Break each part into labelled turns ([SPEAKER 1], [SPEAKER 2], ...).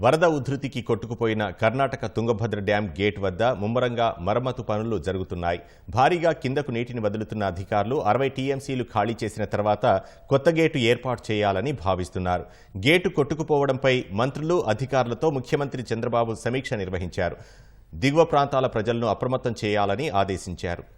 [SPEAKER 1] వరద ఉధృతికి కొట్టుకుపోయిన కర్ణాటక తుంగభద్ర డ్యాం గేట్ వద్ద ముమ్మరంగా మరమ్మతు పనులు జరుగుతున్నాయి. భారీగా కిందకు నీటిని వదులుతున్న అధికారులు అరవై టీఎంసీలు ఖాళీ చేసిన తర్వాత కొత్త గేటు ఏర్పాటు చేయాలని భావిస్తున్నారు. గేటు కొట్టుకుపోవడంపై మంత్రులు అధికారులతో ముఖ్యమంత్రి చంద్రబాబు సమీక్ష నిర్వహించారు. దిగువ ప్రాంతాల ప్రజలను అప్రమత్తం చేయాలని ఆదేశించారు.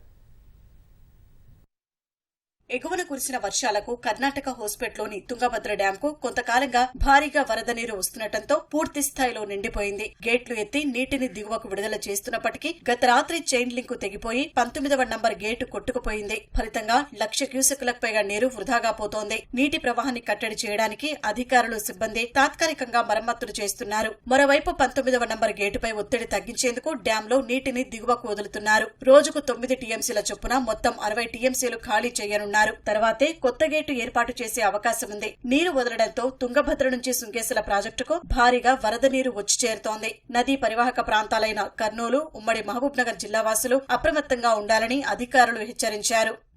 [SPEAKER 2] ఎగువన కురిసిన వర్షాలకు కర్ణాటక హోస్పేట్లోని తుంగభద్ర డ్యాంకు కొంతకాలంగా భారీగా వరద నీరు వస్తుండటంతో పూర్తి స్థాయిలో నిండిపోయింది. గేట్లు ఎత్తి నీటిని దిగువకు విడుదల చేస్తున్నప్పటికీ గత రాత్రి చైన్ లింకు తెగిపోయి పంతొమ్మిదవ నంబర్ గేటు కొట్టుకుపోయింది. ఫలితంగా లక్ష క్యూసెక్కులకు పైగా నీరు వృధాగా పోతోంది. నీటి ప్రవాహాన్ని కట్టడి చేయడానికి అధికారులు సిబ్బంది తాత్కాలికంగా మరమ్మతులు చేస్తున్నారు. మరోవైపు పంతొమ్మిదవ నంబర్ గేటుపై ఒత్తిడి తగ్గించేందుకు డ్యాంలో నీటిని దిగువకు వదులుతున్నారు. రోజుకు తొమ్మిది టీఎంసీల చొప్పున మొత్తం అరవై టీఎంసీలు ఖాళీ చేయనున్నారు. తర్వాతే కొత్త గేటు ఏర్పాటు చేసే అవకాశం ఉంది. నీరు వదలడంతో తుంగభద్ర నుంచి సుంకేసుల ప్రాజెక్టుకు భారీగా వరద నీరు వచ్చి చేరుతోంది. నదీ పరివాహక ప్రాంతాలైన కర్నూలు ఉమ్మడి మహబూబ్ నగర్ జిల్లా వాసులు అప్రమత్తంగా ఉండాలని అధికారులు హెచ్చరించారు.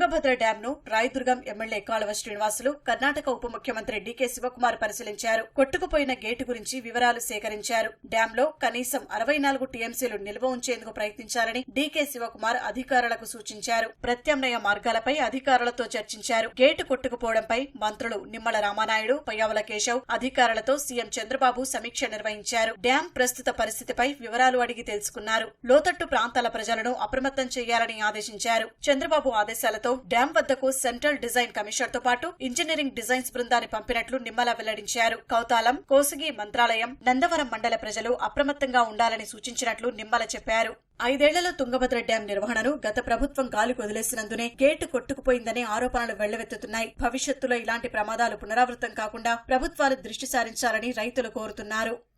[SPEAKER 2] తుంగభద్ర డ్యాం ను రాయదుర్గం ఎమ్మెల్యే కాలువ శ్రీనివాసులు కర్ణాటక ఉప ముఖ్యమంత్రి డీకే శివకుమార్ పరిశీలించారు. కొట్టుకుపోయిన గేటు గురించి వివరాలు సేకరించారు. డ్యాం లో కనీసం అరవై నాలుగు టీఎంసీలు నిల్వ ఉంచేందుకు ప్రయత్నించాలని డీకే శివకుమార్ అధికారులకు సూచించారు. ప్రత్యామ్నాయ మార్గాలపై అధికారులతో చర్చించారు. గేటు కొట్టుకుపోవడంపై మంత్రులు నిమ్మల రామానాయుడు పయ్యావుల కేశవ్ అధికారులతో సీఎం చంద్రబాబు సమీక్ష నిర్వహించారు. డ్యాం ప్రస్తుత పరిస్థితిపై వివరాలు అడిగి తెలుసుకున్నారు. లోతట్టు ప్రాంతాల ప్రజలను అప్రమత్తం చేయాలని ఆదేశించారు. చంద్రబాబు ఆదేశాలతో డ్యాం వద్దకు సెంట్రల్ డిజైన్ కమిషనర్తో పాటు ఇంజనీరింగ్ డిజైన్స్ బృందాన్ని పంపినట్లు నిమ్మల వెల్లడించారు. కౌతాలం కోసిగి మంత్రాలయం నందవరం మండల ప్రజలు అప్రమత్తంగా ఉండాలని సూచించినట్లు నిమ్మల చెప్పారు. ఐదేళ్ళలో తుంగభద్ర డ్యాం నిర్వహణను గత ప్రభుత్వం గాలికి వదిలేసినందునే గేటు కొట్టుకుపోయిందనే ఆరోపణలు వెళ్ళవెత్తుతున్నాయి. భవిష్యత్తులో ఇలాంటి ప్రమాదాలు పునరావృతం కాకుండా ప్రభుత్వాలు దృష్టి సారించాలని రైతులు కోరుతున్నారు.